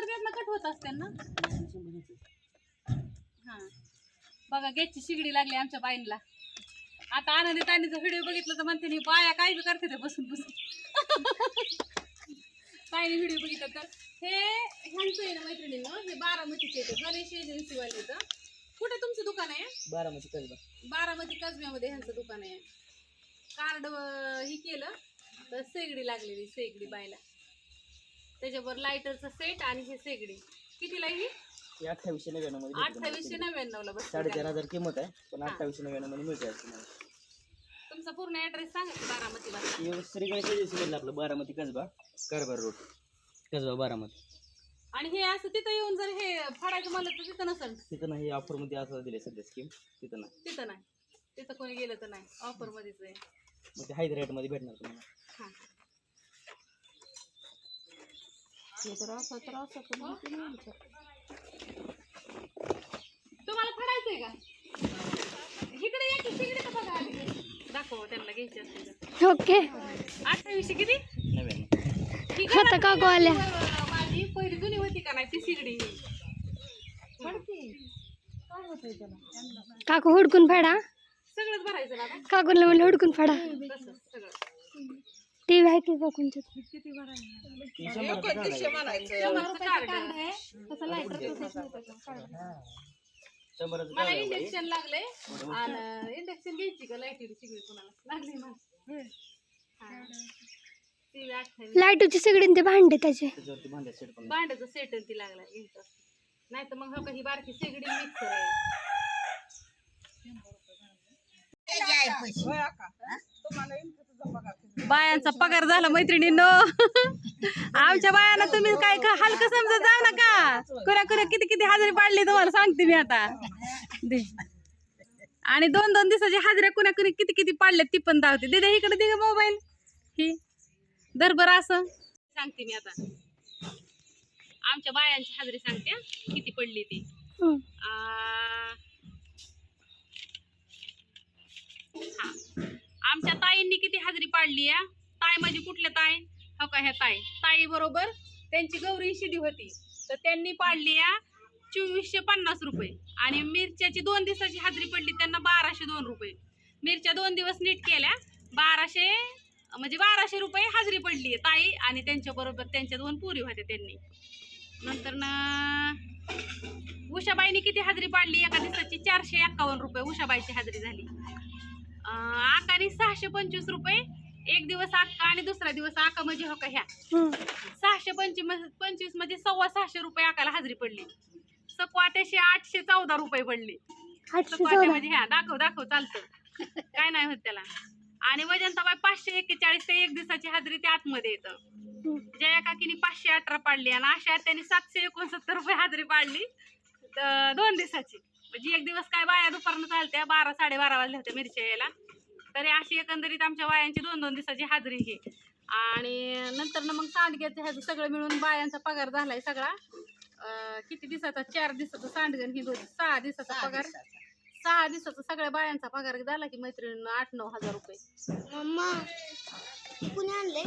शंभर कट होत असते ना? हा. बघा गॅसची शिगडी लागली आमच्या बाईंना आता आनंदी ताईंचा व्हिडिओ बघितला तर म्हणते नी बाया काय बी करते ते बसून बसून. ताईने व्हिडिओ बघितला तर हे ह्यांचं आहे ना मैत्रिणीनं हे बारामतीचे येते गणेश एजन्सीवाले येतं कुठे तुमचं दुकान आहे? बारामती कसबा. बारामती कसब्यामध्ये ह्यांचं दुकान आहे. कार्ड ही केलं तर सेगडी लागलेली सेगडी बायला त्याच्यावर लायटरचं सेट आणि हे सेगडी कितीला ही? अठ्ठावीसशे नव्याण्णवमध्ये भेटते अठ्ठावीसशे नव्याण्णवला बस साडेचार हजार किंमत आहे पण अठ्ठावीसशे नव्याण्णवमध्ये मिळते आज तुम्हाला. तुमचा पूर्ण ऍड्रेस सांगा की बारामतीला हे श्री गणेश एजन्सी मधलं आपलं बारामती कसबा कारभार रोड. कसबा बारामती. आणि हे असं तिथं येऊन जर हे फाडायचं म्हणलं तर तिथं नसेल. तिथं नाही ऑफरमध्ये असं दिले सध्या स्कीम तिथं नाही. तिथं नाही. तिथं कोणी गेलं तर नाही. ऑफर मध्येच आहे. मग ते मध्ये भेटणार तुम्हाला. हा. हे तर असं तर असं तर माहिती नाही आमचं. तुम्हाला फडायचंय का इकडे या की तिकडे का बघा आधी. दाखव त्यांना घ्यायचे असतील तर. ओके अठ्ठावीसशे किती नव्याण्णव ही खाता घरात काकू आल्या. अं, माझी पहिली जुनी होती का नाही ती सिगडी ही. फडकी. काय होतंय त्याला काकू हुडकून फाडा सगळंच भरायचं ना आता? काकूला म्हणलं हुडकून फाडा तसं सगळं टीव्ही आहे की बघून आहे लायटर मला इंडक्शन लागले आणि इंडक्शन घ्यायची का लाईटीची सगळी कोणाला लागली मला लाईटूची सगळी ते भांडे त्याचे. भांड्याचं सेट आणि ती लागला नाही तर मग हो ही बारकी शेगडी मिक्सर आहे बायांचा पगार झाला मैत्रिणींनो. आमच्या बायांना तुम्ही काय का हलकं समजत जाऊ नका. कुणा कुणा किती किती हजेरी पाडली तुम्हाला सांगते मी आता. दे. आणि दोन दोन दिवसाची हाजऱ्या कुणा कुणी किती किती पाडले ती पण दावते दे इकडे दे मोबाईल. ही. दर बरं असं. सांगते मी आता. आमच्या बायांची हाजरी सांगते हं, किती पडली ती. आ, हा. आमच्या ताईंनी किती हाजरी पाडली या ताई म्हणजे कुठल्या ताई? हो का ह्या ताई. ताई बरोबर त्यांची गौरी शिडी होती. तर त्यांनी पाडली या चोवीसशे पन्नास रुपये. आणि मिरच्याची दोन दिवसाची हाजरी पडली त्यांना बाराशे दोन रुपये. मिरच्या दोन दिवस नीट केल्या बाराशे म्हणजे बाराशे रुपये हाजरी पडली ताई आणि त्यांच्या बरोबर त्यांच्या दोन पुरी होत्या त्यांनी. नंतर ना उषाबाईनी किती हाजरी पाडली एका दिवसाची चारशे एक्कावन्न रुपये उषाबाईची हाजरी झाली. आकाने सहाशे पंचवीस रुपये. एक दिवस आक्का आणि दुसरा दिवस आका म्हणजे हो का ह्या. सहाशे पंचवीस पंचवीस म्हणजे सव्वा सहाशे रुपये आकाला हाजरी पडली. सकवात्याशे आठशे चौदा रुपये पडले. चौदा. म्हणजे ह्या. दाखव दाखव चालतं. काय नाही होत त्याला. आणि वजनताबाई पाचशे एक्केचाळीस ते एक दिवसाची हाजरी ते आतमध्ये येतं. जया काकीने पाचशे अठरा पाडली आणि अशा त्यांनी सातशे एकोणसत्तर रुपये हाजरी पाडली. दोन दिवसाची. म्हणजे एक दिवस काय बाया दुपारनं चालत्या बारा साडेबारा वाजल्या होत्या मिरच्या यायला. तरी अशी एकंदरीत आमच्या बायांची दोन दोन दिवसाची हाजरी ही. आणि नंतर ना मग सांडग्याचं ह्याचं सगळं मिळून बायांचा पगार झालाय सगळा. किती दिवसाचा? चार दिवसाचा सांडगण ही दोन सहा दिवसाचा पगार. सहा दिवसाचा सगळ्या बायांचा पगार झाला की मैत्रिणीनं आठ नऊ हजार रुपये. आणले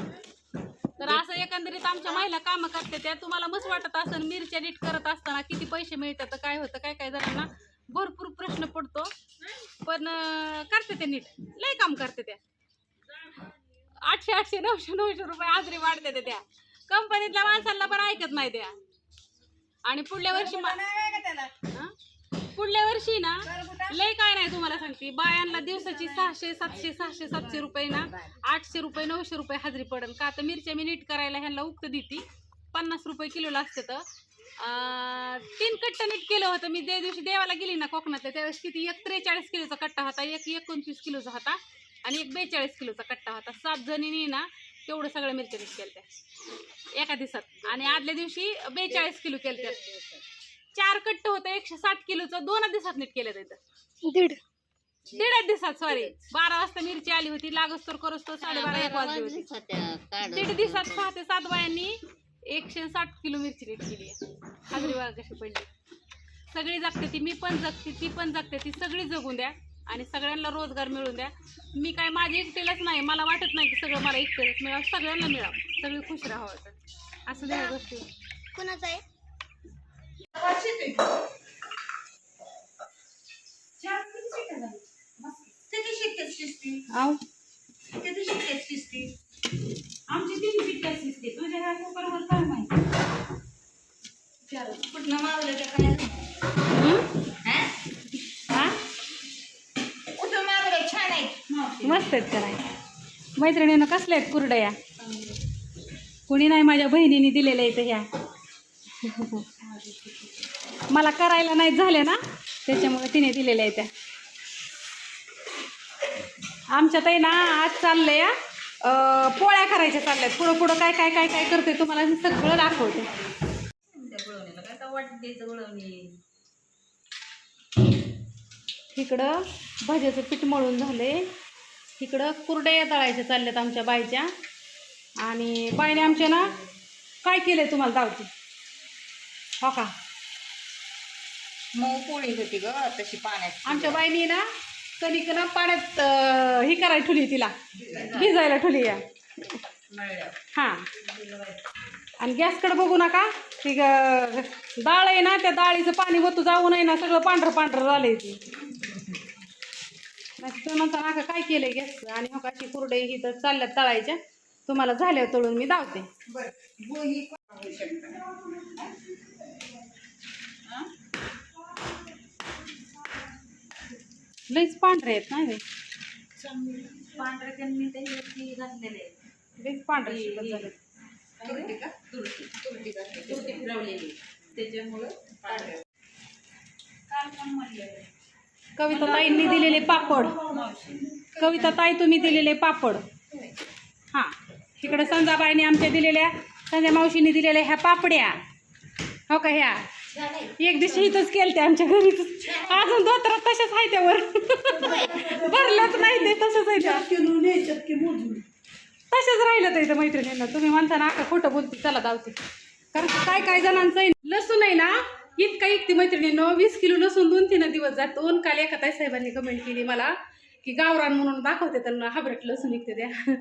तर असं एकंदरीत आमच्या महिला कामं करते त्या. तुम्हाला मस्त वाटत असेल मिरच्या नीट करत असताना किती पैसे मिळतात तर काय होतं काय काय जणांना भरपूर प्रश्न पडतो. पण करते ते नीट. लय काम करते त्या आठशे आठशे नऊशे नऊशे रुपये हाजरी वाढते ते त्या. कंपनीतल्या माणसांना पण ऐकत नाही त्या. आणि पुढल्या वर्षी? पुढल्या वर्षी ना लय काय नाही तुम्हाला सांगते. बायांना दिवसाची सहाशे सातशे सहाशे सातशे रुपये ना आठशे रुपये नऊशे रुपये हजेरी पडन का तर मिरच्या मी नीट करायला ह्यांना उक्त देते. पन्नास रुपये किलोला असते तर. तीन कट्टा नीट केलं होतं. मी त्या दिवशी देवाला गेली ना कोकणातल्या त्यावेळेस किती एक त्रेचाळीस किलोचा कट्टा होता एक एकोणतीस किलोचा होता आणि एक बेचाळीस किलोचा कट्टा होता. सात जणींनी ना तेवढं सगळ्या मिरच्या नीट केल्या एका दिवसात. आणि आदल्या दिवशी बेचाळीस किलो केल्या चार कट्ट होतं एकशे साठ किलोचं. दोन दिवसात नीट केलं तिथं दीड. दीड दिवसात सॉरी बारा वाजता मिरची आली होती. लागस तर करस तर साडेबारा एक वाजली होती. दीड दिवसात सहा ते सात बायांनी एकशे साठ किलो मिरची रेट केली आहे. वाघ कशी सगळी जगते ती मी पण जगते ती पण जगते ती सगळी जगून द्या आणि सगळ्यांना रोजगार मिळून द्या. मी काय माझी एकटेलाच नाही मला वाटत नाही की सगळं मला एकटेलाच मिळावं सगळ्यांना मिळावं. सगळे खुश राहावं असं द्या गोष्टी. कुणाचं आहे? किती शिस्ती? किती शिस्ती? आमची तीन पिट्ट्या शिजते तुझ्या ह्या कुकरवर काय माहिती? कुठलं मावलं का काय हं? हा? हा? कुठं मावलं छान आहे. मस्त आहेत का नाही? मैत्रिणीनं कसल्या आहेत कुरडया? कुणी नाही माझ्या बहिणीने दिलेल्या आहेत ह्या. मला करायला नाही झाल्या ना त्याच्यामुळे तिने दिलेल्या आहेत त्या. आमच्यात आहे ना आज चाललंय या, पोळ्या करायच्या चालल्यात. पुढं पुढं काय काय काय काय करते तुम्हाला? मी सगळं दाखवते. इकडं भाज्याचं पीठ मळून झाले इकडं कुरड्या तळायच्या चालल्यात आमच्या बाईच्या. आणि बाईने आमच्या ना काय केलंय तुम्हाला दावते? हो का? मऊ पोळी होती ग तशी पाण्यात आमच्या बाईनी ना कणिक ना पाण्यात ही करायला ठुली तिला. भिजायला ठुली या. हां. आणि गॅसकडे बघू नका. ती डाळ आहे ना त्या डाळीचं पाणी वतू जाऊ नये ना सगळं पांढरं पांढरं झालंय ती. नंतर म्हणता नाका काय केलंय गॅस? आणि हो मग अशी कुरडे ही तर चालल्यात तळायच्या. तुम्हाला झाल्यावर तळून मी धावते लईच पांढरे आहेत नाही रे पांढऱ्या कणी त्याच्यावरती घातलेले लईच पांढरे शिल्लक झाले तुरटी का? तुरटी तुरटी घातली तुरटी फिरवलेली त्याच्यामुळं पांढऱ्या काल पण म्हणलेलं कविता ताईंनी दिलेले पापड. कविता ताई तुम्ही दिलेले पापड. हां. इकडे संजाबाईने आमच्या दिलेल्या संजय मावशीने दिलेल्या ह्या पापड्या. हो का ह्या? एक दिवशी इथंच केलं ते आमच्या घरीच अजून धोत्रात तशाच आहे त्यावर. भरलंच नाही ते तसंच आहे त्या. तसेच राहिलं तर इथं मैत्रिणींना. तुम्ही म्हणता ना का खोटं बोलते चला दावते कारण काय काय जणांचं आहे, लसूण आहे ना इतका इतकी मैत्रिणीनं वीस किलो लसूण दोन तीन दिवस जात. दोन काल एका ताई साहेबांनी कमेंट केली मला की गावरान म्हणून दाखवते त्यांना हाबरेट लसूण विकते त्या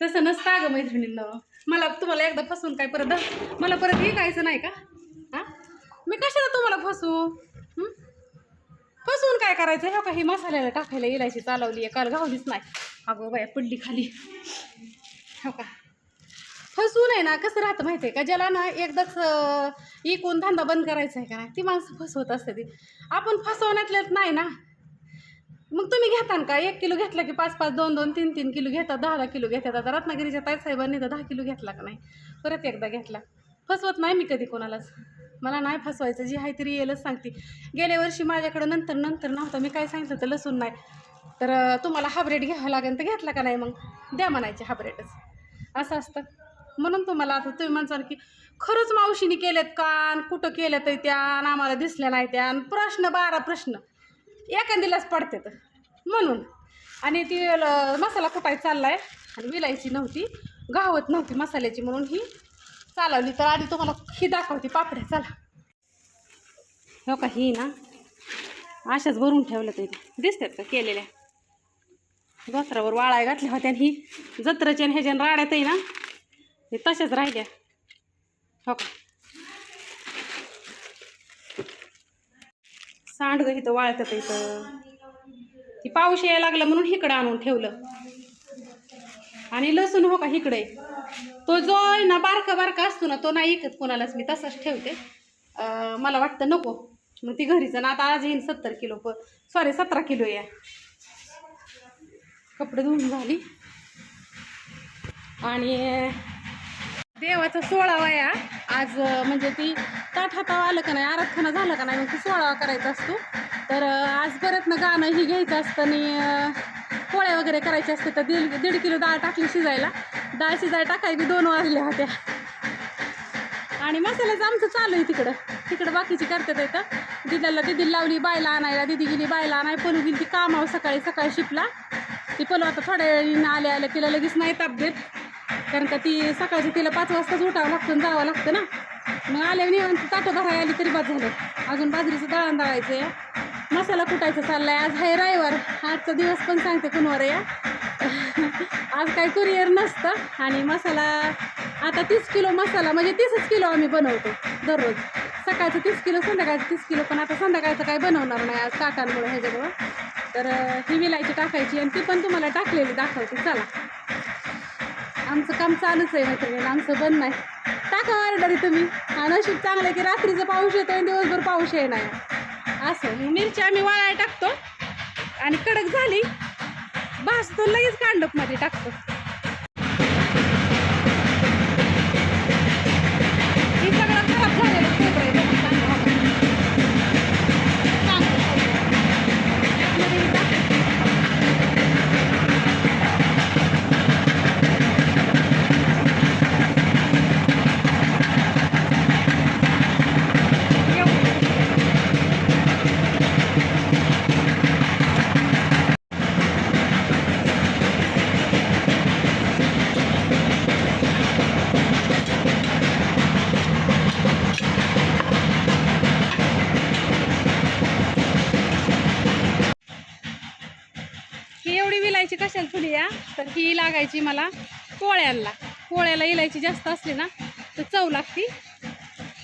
तसं नसतं अगं मैत्रिणींनं. मला तुम्हाला एकदा फसून काय परत मला परत हे खायचं नाही का? मी कशाला तुम्हाला फसू? फसवून काय करायचं? हे का ही मसाल्याला टाकायला इलायची चालवली आहे. काल गावलीच नाही. अगं बाया पडली खाली. हो का? फसवून आहे ना कसं राहतं माहिती आहे का? ज्याला ना एकदाच अं, इकून धंदा बंद करायचा आहे का नाही ती माणसं फसवत असते ती. आपण फसवण्यातल्यात नाही ना. मग तुम्ही घेता का? एक किलो घेतला की पाच पाच दोन दोन तीन तीन किलो घेतात दहा दहा किलो घेतात आता रत्नागिरीच्या ताईसाहेबांनी तर दहा किलो घेतला का नाही? परत एकदा घेतला. फसवत नाही मी कधी कोणालाच. मला नाही फसवायचं जी आहे ती रिअलच सांगते. गेल्या वर्षी माझ्याकडं नंतर नंतर नव्हतं. मी काय सांगितलं तर लसूण नाही. तर तुम्हाला हाबरेट घ्यावं लागेल तर घेतला का नाही मग? द्या म्हणायचे हाबरेटच. असं असतं. म्हणून तुम्हाला आता तुम्ही म्हणसाल की खरंच मावशीने केलेत का? आणि कुठं केलं तर त्या? आणि आम्हाला दिसल्या नाही त्या? आणि प्रश्न बारा प्रश्न. एखादीलाच पडते तर म्हणून. आणि ती मसाला कुटायचा आहे आणि विलायची नव्हती. गावत नव्हती मसाल्याची म्हणून ही चालवली तर आधी तुम्हाला ही दाखवते पापड्या चला. हो का ही ना? अशाच भरून ठेवलं ते दिसतात का केलेल्या? दसऱ्यावर वाळाय घातल्या होत्या आणि ही जत्राच्या आणि ह्याच्या राड्यात आहे ना? हे तशाच राहिल्या. हो का? सांडगं इथं वाळतात इथं. ती पाऊस यायला लागला म्हणून इकडं आणून ठेवलं. आणि लसूण हो का इकडे? तो जो आहे ना बारका बारका असतो ना तो नाही ऐकत कोणालाच. मी तसाच ठेवते. मला वाटतं नको. मग ती घरीचं ना आता आज येईन सत्तर किलो प सॉरी सतरा किलो या. कपडे धुवून झाली. आणि देवाचा सोळावा या आज म्हणजे ती ताट हातावा आलं का नाही आराधना झालं का नाही मग ती सोळावा करायचा असतो. तर आज परत ना गाणं ही घ्यायचं असतं आणि पोळ्या वगैरे करायचे असते तर दीड दीड किलो डाळ टाकली शिजायला. डाळ शिजाय टाकायची दोन वाजल्या होत्या. आणि मसाल्याचं आमचं चालू आहे तिकडं. तिकडं बाकीची करतात येतं दिदीला दिदी लावली बायला आणायला. दिदी गेली बायला आणाय पलू गेली ती कामावर सकाळी सकाळी शिपला ती पलू आता थोड्या वेळी आल्या आल्या. तिला लगेच नाही ताप देत कारण का ती सकाळची तिला पाच वाजताच उठावं लागतं आणि जावं लागतं ना. मग आल्या निवांत ताटं भराय आली तरी बाद झालं. अजून बाजरीचं दळण दळायचं आहे मसाला कुटायचा चाललाय. आज आहे रविवार. आजचा दिवस पण सांगते कुणवर या आज काय कुरिअर नसतं आणि मसाला आता तीस किलो मसाला म्हणजे तीसच किलो आम्ही बनवतो दररोज. सकाळचं तीस किलो संध्याकाळचं तीस किलो पण आता संध्याकाळचं काय बनवणार नाही आज काकांमुळे ह्याच्यामुळं. तर ही विलायची टाकायची आणि ती पण तुम्हाला टाकलेली दाखवते. चला. आमचं काम चालूच आहे मैत्रिणी आमचं बंद नाही. टाका ऑर्डर तुम्ही. हा नशीब चांगलं आहे की रात्रीचं पाऊस येतो आणि दिवसभर पाऊस येणार. असं. मिरची आम्ही वाळाय टाकतो. आणि कडक झाली. भाजतो लगेच कांडपमध्ये टाकतो. असेल थोडी या तर ही लागायची मला पोळ्याला. पोळ्याला इलायची जास्त असली ना तर चव लागती.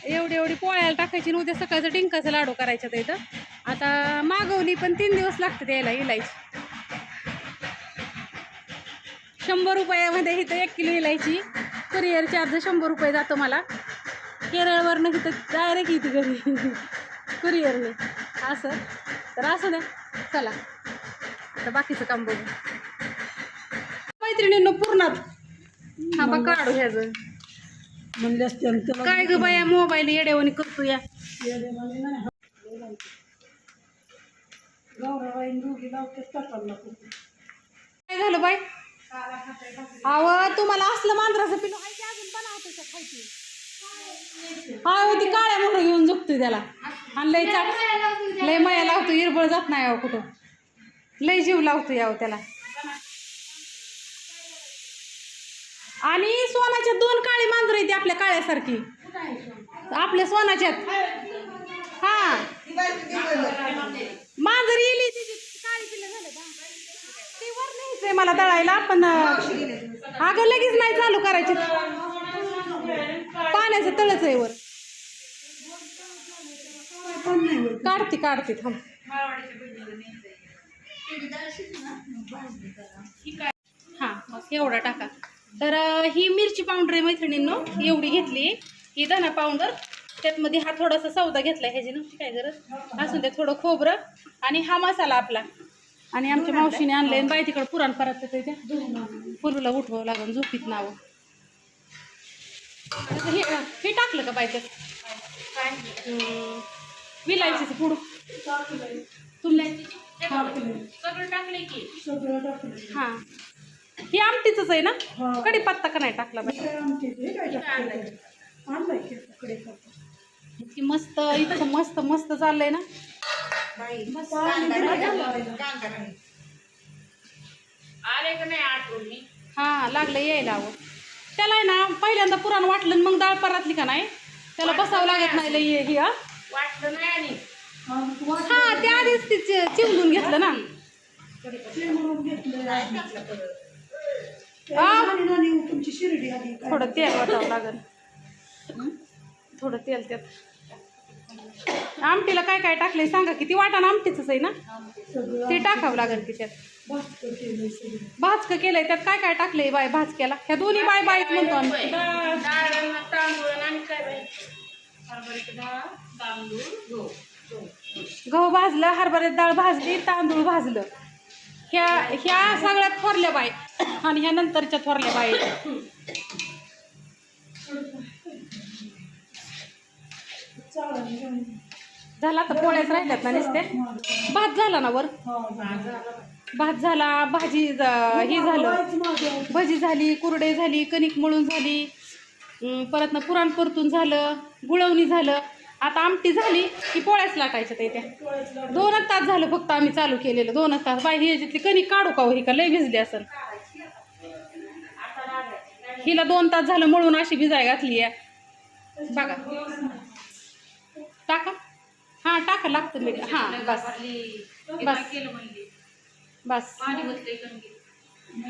एवढी एवढी पोळ्याला टाकायची आणि उद्या सकाळचं डिंकाचं लाडू करायचं तर इथं. आता मागवली पण तीन दिवस लागते द्यायला इलायची. शंभर रुपयामध्ये इथं एक किलो इलायची. कुरिअर चार्ज शंभर रुपये जातो मला. केरळवरनं इथं डायरेक्ट येते घरी. कुरिअरने. असं. तर असं द्या. चला. आता बाकीचं काम बघू. मैत्रिणींनो पूर्णात. हा बा काढू ह्याचं. म्हणले असते आणि त्याला काय ग बाया मोबाईल येड्यावानी करतो या. येडेवाले नाही. गौराबाईन दोघी लावतेच टाकायला लागतो. काय झालं बाय अव तुम्हाला असलं मांजराचं पिलो आहे की अजून त्या खायची हा हो, ती काळ्या मोहर घेऊन झोपतोय त्याला. आणि लय चाट लय माया लावतो इरबळ जात नाही अहो कुठं. लय जीव लावतो याव त्याला. आणि सोनाच्या दोन काळी मांजर येते आपल्या काळ्यासारखी. आपल्या सोनाच्यात. हा. मांजर येली काळी पिल्लं झालं का? वर न्यायचंय मला तळायला पण अगं लगेच नाही चालू करायचे. पाण्याचं तळच आहे वर. काढते काढते थांब. हा मग एवढा टाका. तर ही मिरची पावडर आहे मैत्रिणींनो एवढी घेतली. ही धना पावडर त्यातमध्ये हा थोडासा सौदा घेतला ह्याची नव्हती काय गरज? असून ते थोडं खोबरं आणि हा मसाला आपला. आणि आमच्या मावशीने आणलंय. आणि बाई तिकडं पुराण परत फुलूला उठवावं लागून झोपीत नाव. हे हे टाकलं का हम्म, विलायचीचं पुढं तुमल्याची सगळं टाकले की? सगळं टाकलं. हा. ही आमटीच आहे ना? हा. कढीपत्ता का नाही टाकला. इतकी मस्त इतकं मस्त मस्त चाललंय ना? आले का नाही आठवणी? हा लागलं यायला हवं त्याला आहे ना पहिल्यांदा पुराण वाटलं मग डाळ परातली का नाही? त्याला बसावं लागत नाही लई ही हा वाटलं नाही आणि. त्या आधीच ती चि- चिवलून घेतलं ना. तुमची शिर्डी आली. काय थोडं तेल वाटावं लागेल. थोडं तेल त्यात. आमटीला काय काय टाकलंय सांगा किती वाटाणा आमटीच आहे ना? ते टाकावं लागेल की त्यात. भाजकं केलंय त्यात काय काय टाकलंय बाय भाजक्याला? ह्या दोन्ही बाय बायच म्हणतो आम्ही. बाई? गहू. गहू भाजलं हरभऱ्यात डाळ भाजली तांदूळ भाजलं. ह्या ह्या सगळ्यात थोरल्या बाय आणि ह्या नंतरच्या थोरल्या बाई झाला तर पोळ्याच राहिल्यात ना नुसते? भात झाला ना वर? भात झाला भाजी हे झालं. भजी झाली कुरडे झाली कणिक मळून झाली. परत ना पुराण परतून झालं गुळवणी झालं. आता आमटी झाली की पोळ्याच लाटायच्या त्या दोनच तास झालं फक्त आम्ही चालू केलेलं दोनच तास. बाई ह्याच्यातली कणिक काढू का हो ही का? लय भिजली असेल हिला दोन तास झालं मळून अशी भिजाय घातली आहे. बघा. टाका. हां टाका लागतं मी हां बस. बस. बस.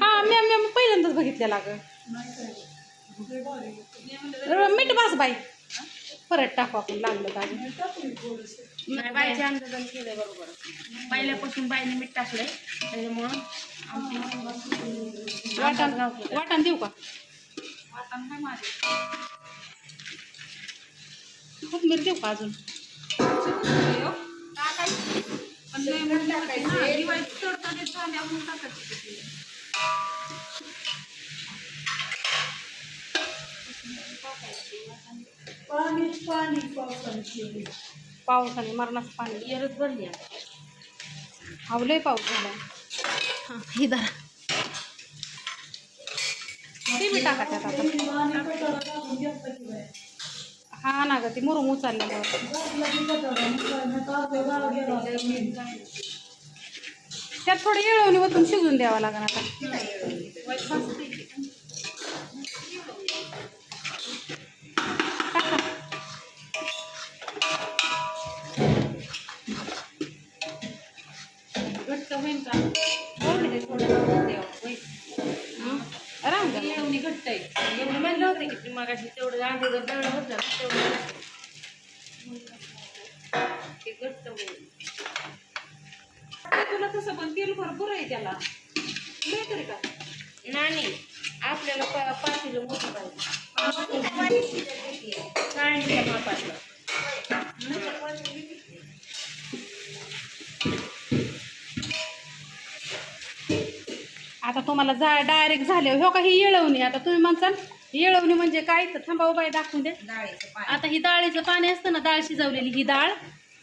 हां मी मी पहिल्यांदाच बघितलेलं अगं. नाही काय. लय भारी. र- मीठ बस बाई. परत टाकू आपण लागलं केलंय बरोबर. पहिल्यापासून बाईने मीठ टाकलंय त्याच्यामुळं आमची वाटण वाटण देऊ का? वाटण काय माझे कोथमीर देऊ का अजून टाकायचं पण लय मोठी टाकायची ना. दिवाळीत तडतडीत झाली आपण टाकायची पाणी पाणी पावसाने पावसाने मरणाचं पाणी येरच भरली आवलंय पाऊस झाला हां हे धरा बी टाका आता. हा ना ग ती मुरुम उचलल्यामुळे मग त्यात थोडं येळवणी वतून शिजून द्यावं लागेल आता. टाका. घट्ट होईल का? अगोदर दळलं होतं. ना, तेवढं. ते घट्ट होईल ते तुला तसं पण तेल भरपूर आहे त्याला. का? नाही आपल्याला पा- पातेलं मोठं पाहिजे. मापातलं आता तुम्हाला जा डायरेक्ट झाल्यावर हो का? ही येळवणी. आता तुम्ही म्हणसाल येळवणी म्हणजे काय? तर थांबा बाई दाखवून द्या. आता ही डाळीचं पाणी असतं ना डाळ शिजवलेली ही डाळ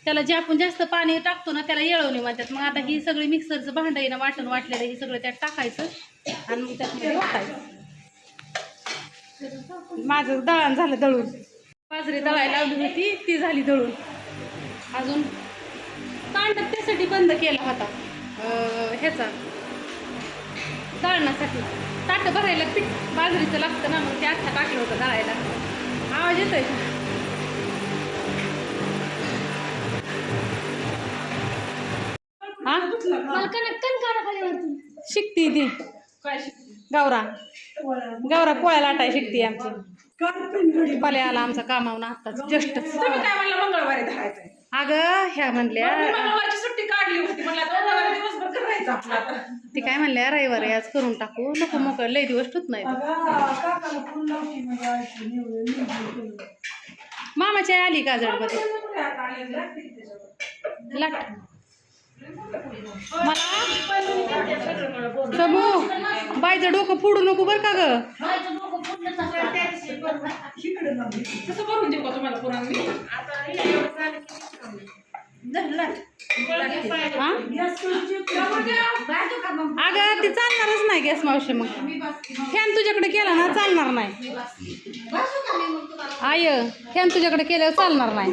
त्याला जे आपण जास्त पाणी टाकतो ना त्याला येळवणी म्हणतात. मग आता ही सगळी मिक्सरचं भांडं आहे ना वाटण वाटलेलं हे सगळं त्यात टाकायचं आणि मग वाटायचं माझं दळण झालं दळून. बाजरी दळायला लावली होती ती झाली दळून. अजून तांडप त्यासाठी बंद केला होता ह्याचा. दळण्यासाठी ताटं भरायला पीठ बाजरीचं लागतं ना मग ते आत्ता टाकलं होतं दळायला. आवाज येतोय? हा? शिकती ती. गौरा. गौरा पोळ्या लाटाय शिकती आमची. पल्या आला आमचा कामावून आत्ताच जस्ट काय म्हणलं मंगळवारी धरायचंय अगं ह्या म्हणल्या मंगळवारची सुट्टी काढली होती. म्हणलं आता मंगळवारी दिवसभर करायचं आपलं आता. ती काय म्हणल्या रविवारी आज करून टाकू. नको मोकळ लय दिवस ठुत नाही. म्हणजे. मामाची आई आली काजळमध्ये? लाट. मला? समू बाईचं डोकं फोडू नको बरं का ग. तसं करून देऊ का तुम्हाला पुरण मी गॅस करून अगं ती चालणारच नाही गॅस मावशी मग. फॅन तुझ्याकडे केला ना चालणार नाही. आय फॅन तुझ्याकडे केल्यावर चालणार नाही.